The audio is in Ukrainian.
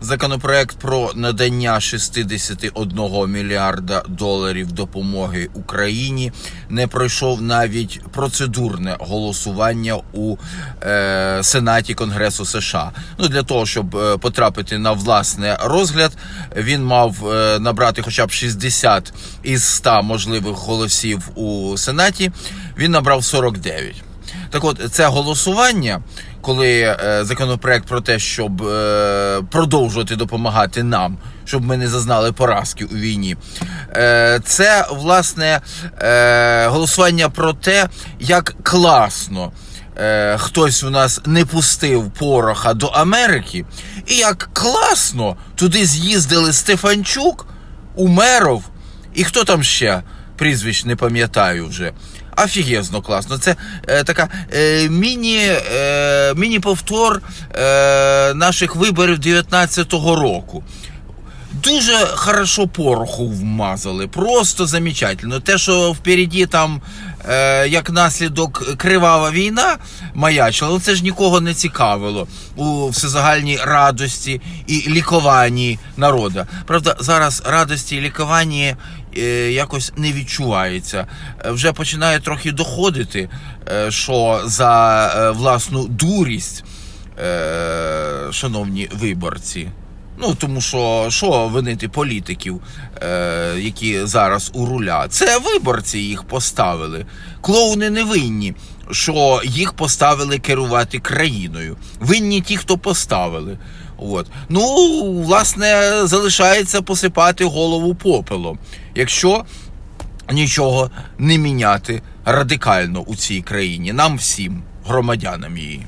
Законопроект про надання 61 мільярда доларів допомоги Україні не пройшов навіть процедурне голосування у е, Сенаті Конгресу США. Ну для того, щоб е, потрапити на власне розгляд, він мав е, набрати хоча б 60 із 100 можливих голосів у Сенаті. Він набрав 49. Так от, це голосування, коли е, законопроект про те, щоб е, продовжувати допомагати нам, щоб ми не зазнали поразки у війні, е, це власне голосування про те, як класно. Хтось у нас не пустив пороха до Америки, і як класно туди з'їздили Стефанчук, Умеров, і хто там ще прізвищ не пам'ятаю вже. Офігезно класно. Це е, така е, міні, е, міні-повтор е, наших виборів 19-го року. Дуже хорошо пороху вмазали, просто замечательно. Те, що впереді там е, як наслідок кривава війна маячила, ну це ж нікого не цікавило у всезагальній радості і лікуванні народу. Правда, зараз радості і лікуванні е, якось не відчувається. Е, Вже починає трохи доходити, е, що за е, власну дурість, е, шановні виборці. Ну, тому що що винити політиків, е, які зараз у руля? Це виборці їх поставили. Клоуни не винні, що їх поставили керувати країною. Винні ті, хто поставили. От. Ну, власне, залишається посипати голову попелом, якщо нічого не міняти радикально у цій країні, нам всім, громадянам її.